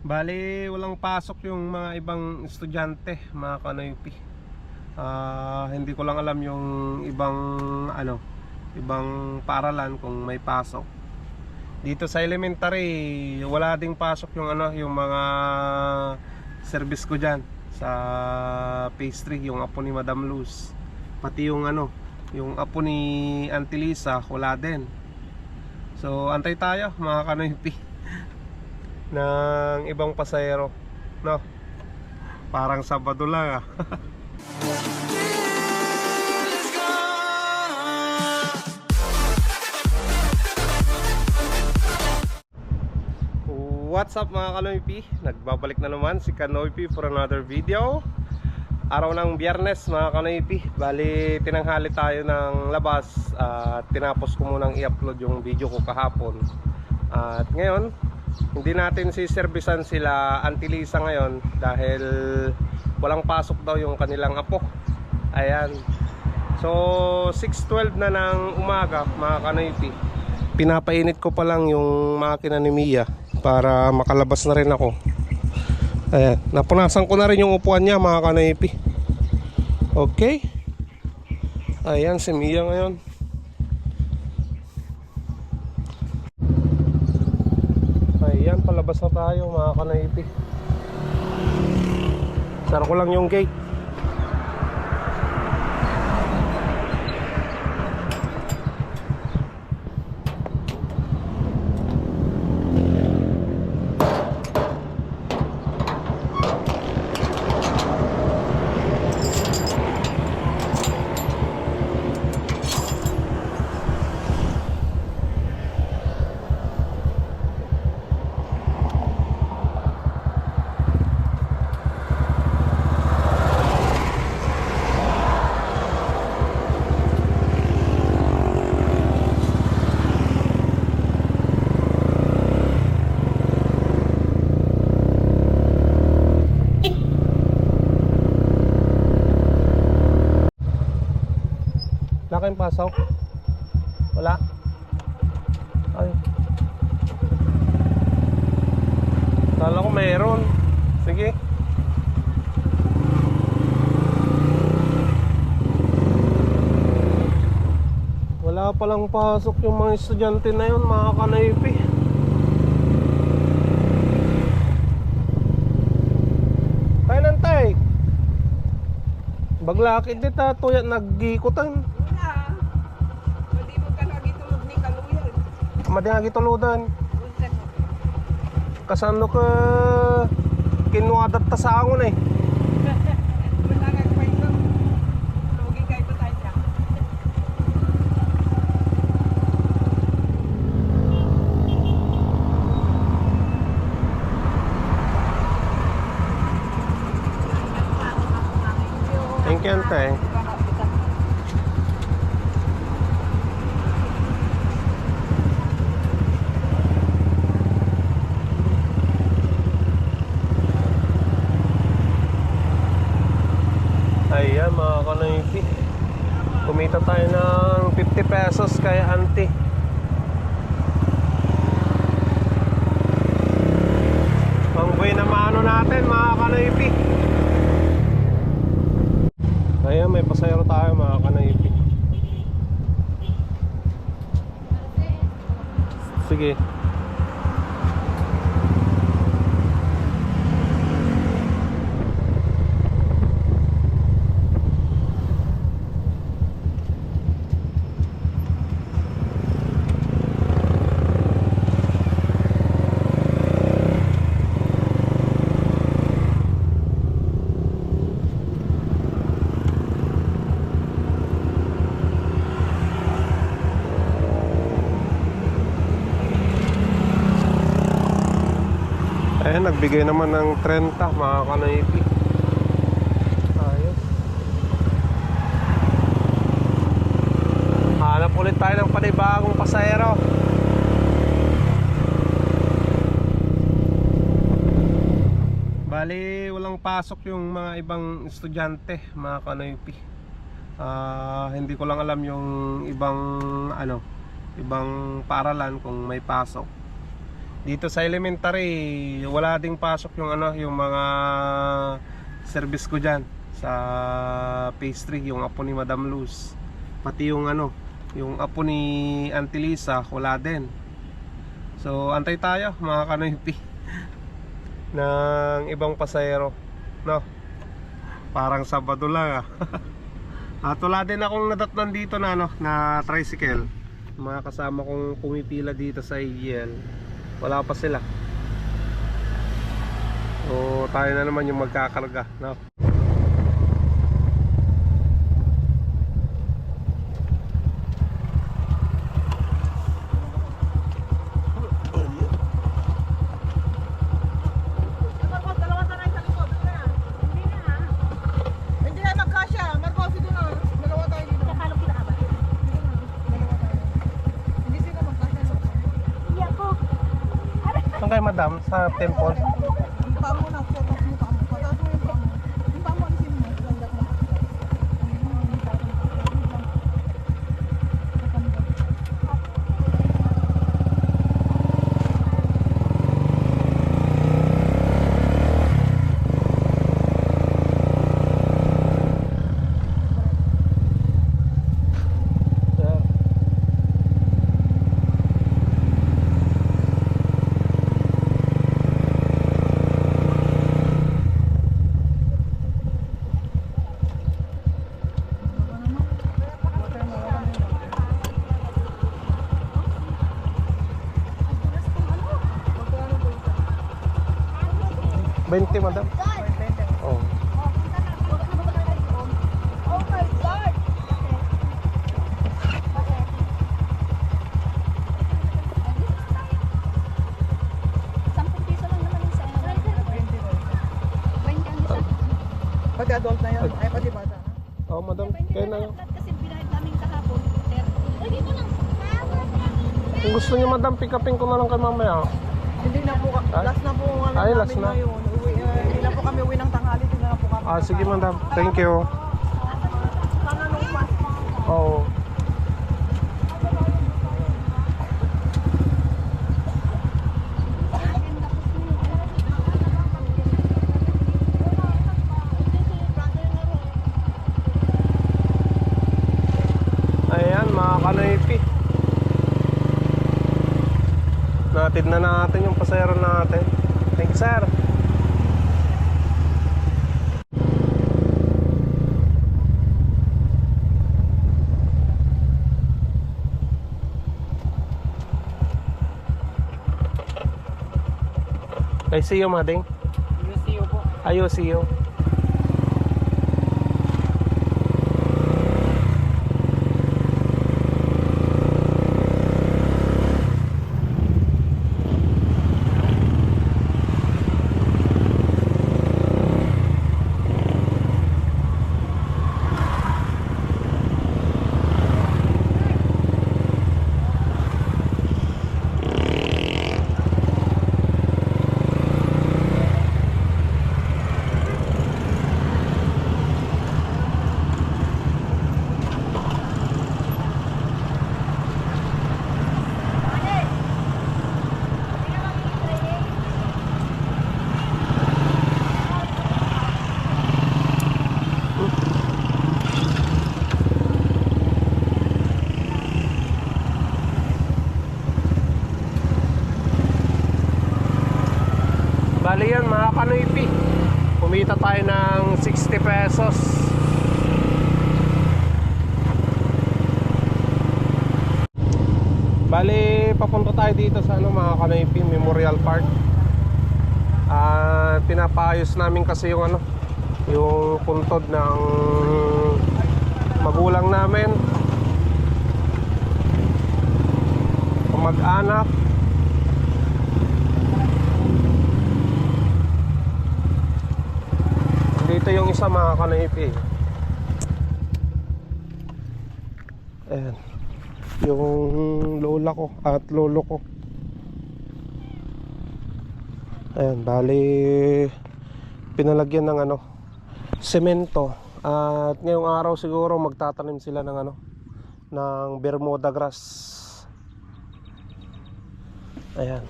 Bali, walang pasok yung mga ibang estudyante, mga kanoypi. Ah, hindi ko lang alam yung ibang ano, ibang paaralan kung may pasok. Dito sa elementary, wala ding pasok yung ano, yung mga service ko diyan sa pastry, yung apo ni Madam Luz. Pati yung ano, yung apo ni Auntie Lisa, wala din. So, antay tayo mga kanoypi ng ibang pasahero no? Parang sabado lang ah. What's up mga Kanoypi? Nagbabalik na naman si Kanoypi for another video. Araw ng biyernes mga Kanoypi Bali tinanghali tayo ng labas At tinapos ko munang i-upload yung video ko kahapon. At ngayon hindi natin siservisan sila Auntie Lisa ngayon dahil walang pasok daw yung kanilang apo. Ayan. So 6.12 na ng umaga mga kanoypi. Pinapainit ko pa lang yung makina ni Mia para makalabas na rin ako. Ayan. Napunasan ko na rin yung upuan niya mga kanoypi. Okay? Ayan si Mia ngayon Ayan, palabas na tayo mga kanaipi. Sara ko lang yung gate. Wala pasaw? Wala? Ay. Kala ko mayroon. Sige. Wala palang pasok yung mga estudyante na yun, mga kanaypi. Tayo nantay. Baglakid dita, tuyat nagikutan. Madi nga gituludan. Kasano ka kinuadat ta sa angon eh. Wala nga pa ito. Lugi kayo pa tayo siya. Thank you, ante. Ayan mga kanoypi. Kumita tayo ng 50 pesos kay auntie. Ang buhay na maano natin mga kanoypi. Ayan, may pasayro tayo mga kanaypi. Sige. Ayan, nagbigay naman ng 30 mga kanaypi. Ayos. Hanap ulit tayo ng panibagong pasahero. Bali, walang pasok yung mga ibang estudyante, mga kanaypi. Ah, hindi ko lang alam yung ibang ano, ibang paaralan kung may pasok. Dito sa elementary wala ding pasok yung ano yung mga service ko diyan sa pastry yung apo ni Madam Luz. Pati yung ano yung apo ni Auntie Lisa wala din. So antay tayo mga kanoypi ng ibang pasahero no? Parang Sabado lang ah. At wala din akong nadatnan dito na ano, na tricycle. Mga kasama kong pumipila dito sa AGL. Wala pa sila. So, tayo na naman yung magkakarga, no? Madam? Isa. Pati adult na yan. Ay, pati bata na. Oh, madam. Kayo na lang. Kasi binayad namin kahapon. 30. Uy, dito lang. Kung gusto niyo madam, pick upin ko na lang kayo mamaya. Hindi na po, last na po ang Ay, namin last na. ngayon. Ah, sige madam. Thank you. Oo. Ayan mga kanoypi Natid na natin yung pasayro natin Thank you sir I see you mading UCU po. Ayo see you Bali yan mga kanoypi Kumita tayo ng 60 pesos Bali papunta tayo dito sa ano mga kanoypi Memorial Park Ah, Pinapayos namin kasi yung ano Yung puntod ng Magulang namin Mag-anak Dito yung isa mga kanaipi. Ayan. Yung lola ko at lolo ko. Ayan, bali pinalagyan ng ano, semento. At ngayong araw siguro magtatanim sila ng ano, ng Bermuda grass. Ayan.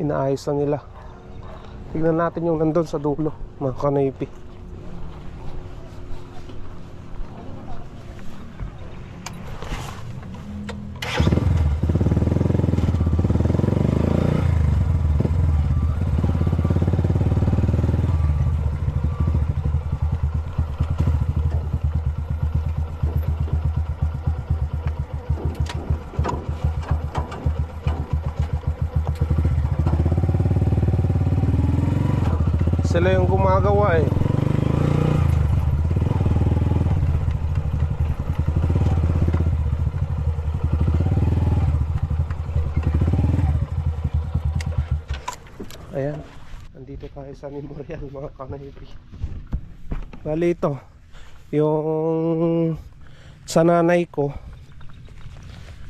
Inaayos lang nila. Tignan natin yung nandun sa dulo, mga kanaypi. Sila yung gumagawa eh. Ayan. Nandito tayo sa memorial mga kanahipi. Bali ito. Yung sa nanay ko.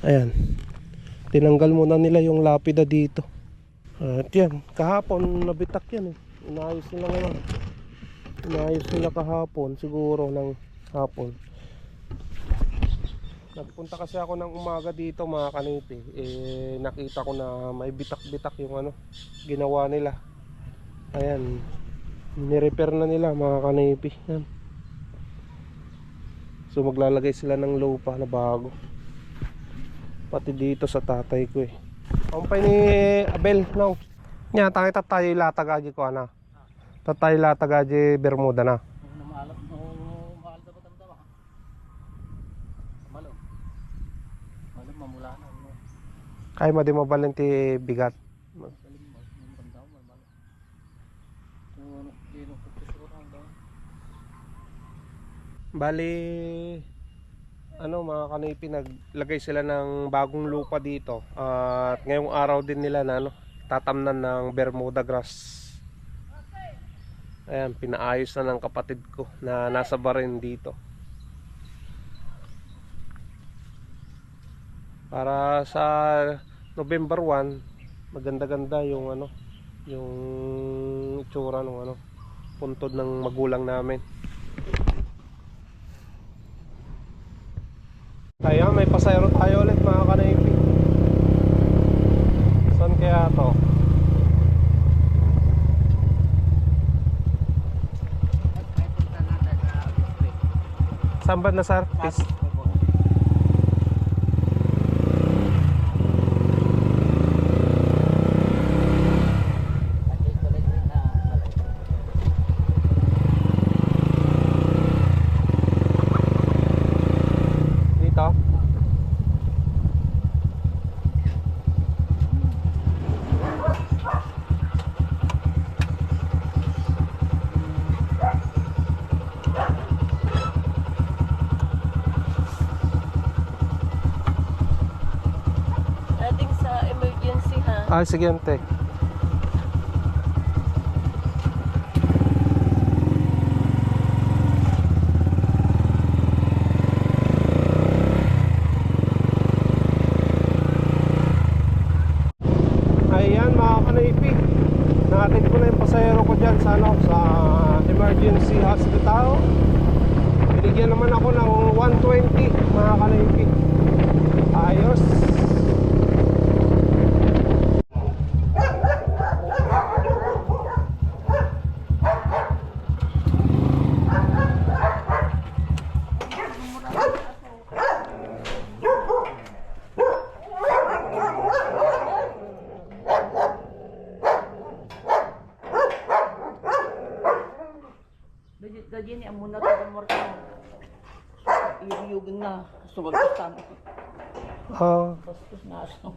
Ayan. Tinanggal muna nila yung lapida dito. At yan. Kahapon nabitak yan eh. Inayos nila ngayon. Inayos nila kahapon. Siguro ng hapon. Nagpunta kasi ako ng umaga dito mga kanipi. Eh, nakita ko na may bitak-bitak yung ano, ginawa nila. Ayan. Nirepair na nila mga kanipi. Yan. So maglalagay sila ng lupa na bago. Pati dito sa tatay ko eh. Ang pa ni Abel, no? Nya, tangi tayo latagaji ko ana. Tatay latagaji Bermuda na. Malap no, mahal dapat ang tawa. Malo. Malo mamula na. no? Kaya mo di bigat. Mo, ano, dino ko kusurang daw. Bali ano mga kanipi naglagay sila ng bagong lupa dito at ngayong araw din nila na ano tatamnan ng Bermuda grass. Ayan pinaayos na ng kapatid ko na nasa barin dito. Para sa November 1 maganda-ganda yung ano yung itsura ng ano puntod ng magulang namin. Ayan, may pasayro tayo ulit mga kanaypi. Saan kaya to? Ay, punta natin sa district. Saan ba na sir? Is, dito? Ating sa Ah, sige ante. Ayan mga kanaypi Natin ko na yung pasayero ko dyan sa, ano, sa emergency hospital Binigyan naman ako ng 120 mga kanaypi Ayos Dadi ni amuna ta kan morka. Iyug na sumagutan. Ah, Bastos na aso.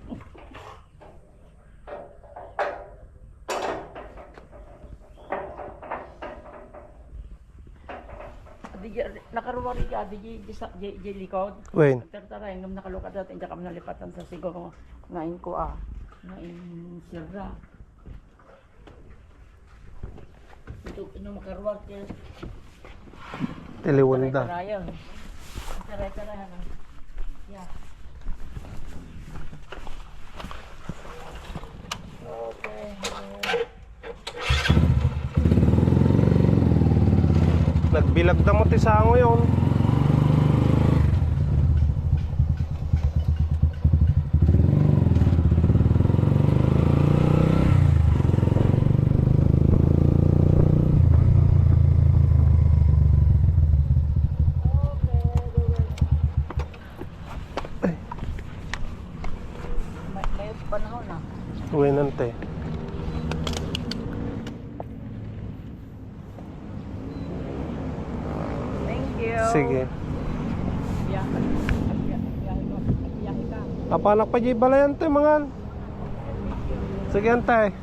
Nakaruwari ka adi di sa di likod. Wen Tertara yung nakalukad natin kami nalipatan sa siguro ngayon ko ah. Ngayon sirra. Ito ino makaruwar ke Tiliwanda Tarayan. Taray taray na. Yeah. Okay. Nagbilag na mo ti sango yun panahon na. Uwi nante. Thank you. Sige. Biyahe. Biyahe ko. Biyahe ka. Kapanak pa jay balayan te mga. Sige antay.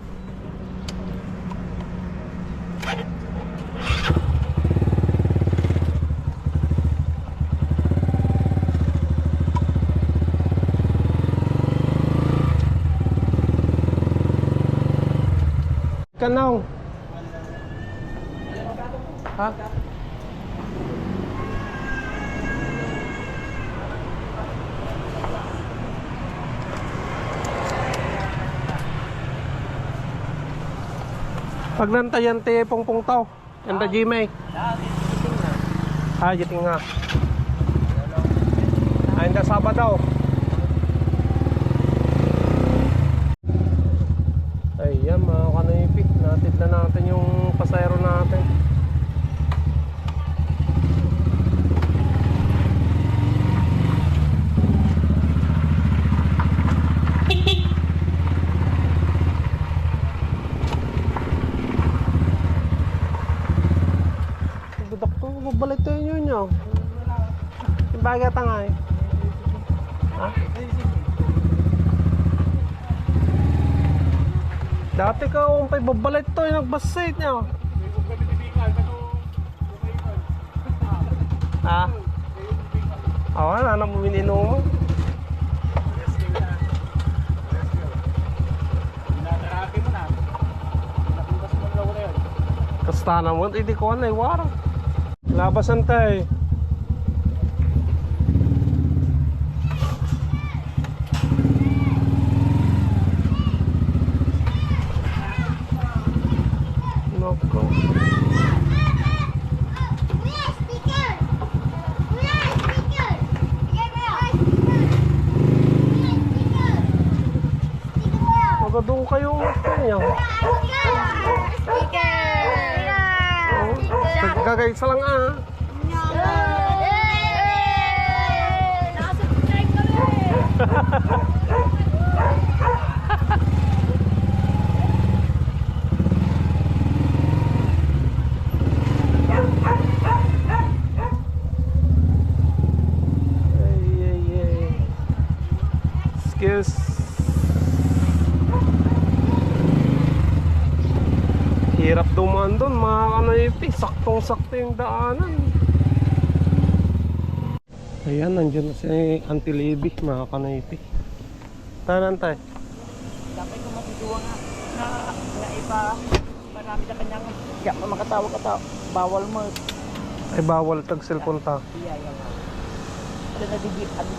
Kanaw. Ha? Pagnantayan te pongpong tao. Anda Jimay. Ah, jiting nga. Ah, anda Sabado. Ayan mga kanipi. Natid na natin yung pasayro natin. Budak to, mabalik tayo nyo nyo. Bagay tangay. Ha? Dati ka umpay babalik to, yung nagbasit nyo. Ha? Awa na, na mo mininom mo. Kasta naman, hindi ko na iwarang. Labasan tayo. Nako. Magado kayo kanya. Gagay sa lang ah. Nakasubscribe kami! Ay, ay, ay. Excuse. Hirap dumaan doon, mga kanipi. Saktong-sakto yung daanan. Ayan, nandiyan na si Auntie Libby, mga kanipi. Tanan tayo. Dapat ko matutuwa nga na, na iba marami na kanyang ya, makatawa ka tao. Bawal mo. Ay, bawal tag cellphone ta. Iya, iya. Ano na digit, ano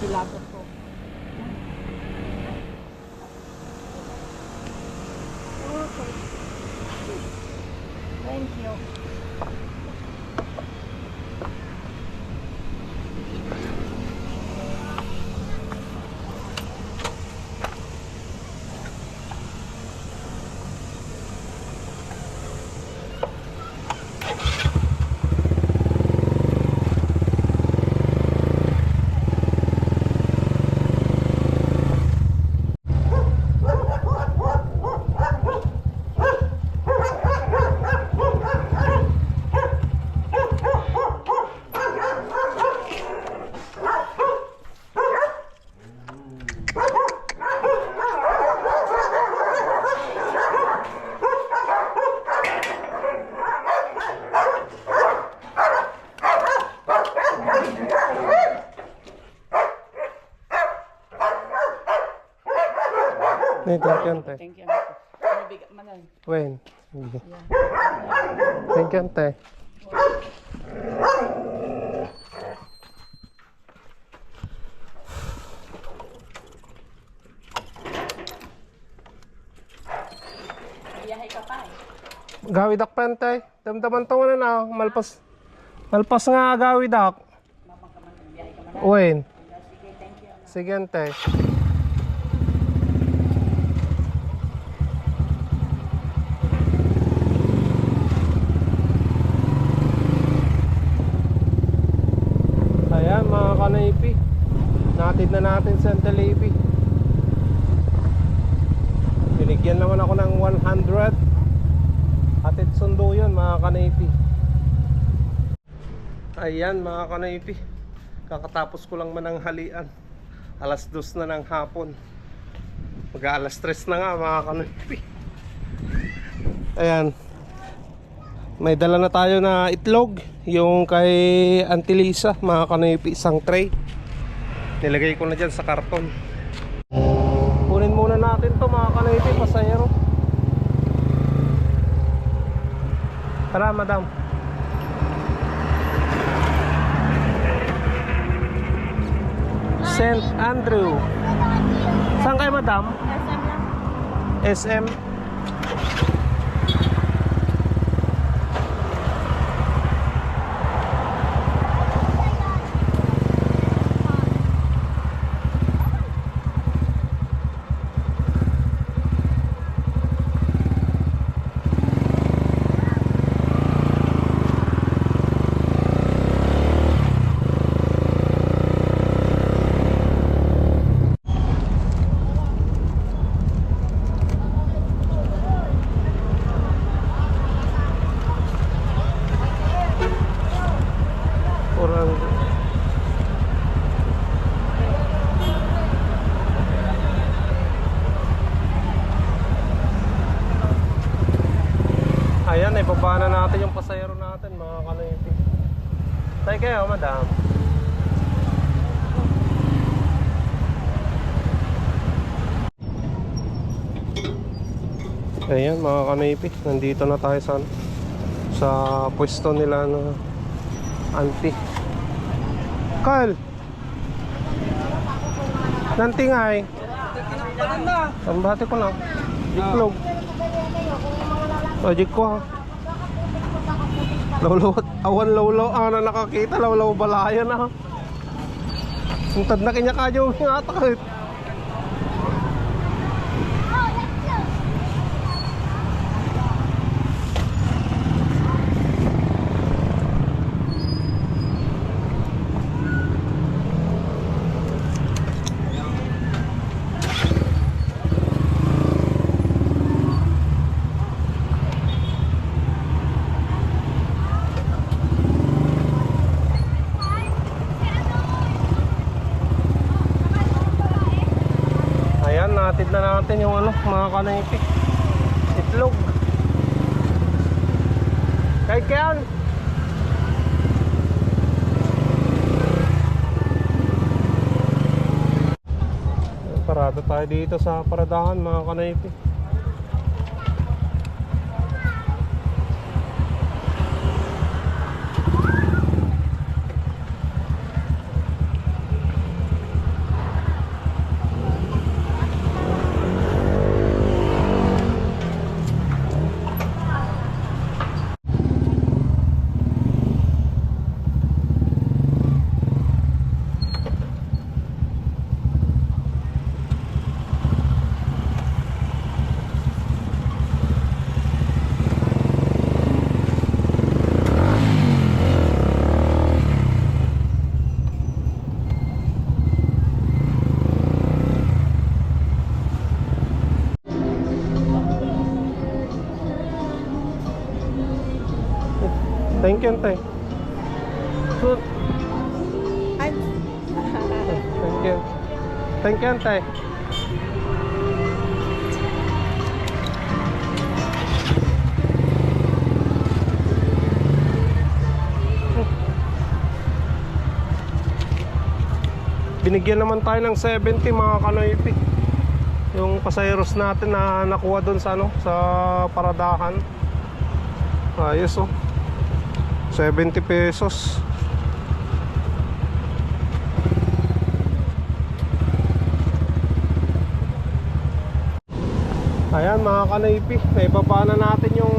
thank you, Ante. Thank you. Man? Wen. Sige. Thank you, Ante. Biyahe ka pa eh. Gawid ak pa, Ante. Damdaman to na na. Malpas. Malpas nga gawid ak. Mamang ka man, biyahe ka man. Wen. Sige, thank you. Sige, Ante. Ayan mga kanaypi Natid na natin sa Antalipi binigyan naman ako ng 100 Hatid sundo yun mga kanaypi. Ayan mga kanaypi. Kakatapos ko lang mananghalian Alas dos na ng hapon. Mag alas tres na nga mga kanaypi. Ayan. May dala na tayo na itlog. Yung kay Auntie Lisa Mga kanaypi isang tray Nilagay ko na dyan sa karton. Kunin muna natin to mga kanaypi Pasayero. Tara madam. St. Andrew. Saan kayo madam? SM Orang Ayan, ibaba na natin yung pasayero natin mga kanoypi. Tayo kayo, madam. Ayan mga kanoypi, nandito na tayo sa sa pwesto nila na auntie. Carl! Nantingay. Ang bati ko lang. Iklog. Logic ko ha. Lawlaw, awan lawlaw, ah na nakakita, lawlaw balayan ha. Ang na kanya kadyo nga takit. Ayan, natid na natin yung ano, mga kanaypi. Itlog. Kay Kian. Parada tayo dito sa paradahan mga kanaypi. Thank you, Tay. So, Thank you. Thank you, Tay. Binigyan naman tayo ng 70 mga kanoypi. Yung pasayeros natin na nakuha doon sa ano, sa paradahan. Ayos oh. 70 pesos. Ayan mga kanaypi, naibaba na natin yung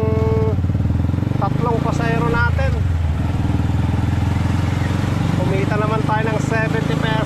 tatlong pasayro natin. Kumita naman tayo ng 70 pesos.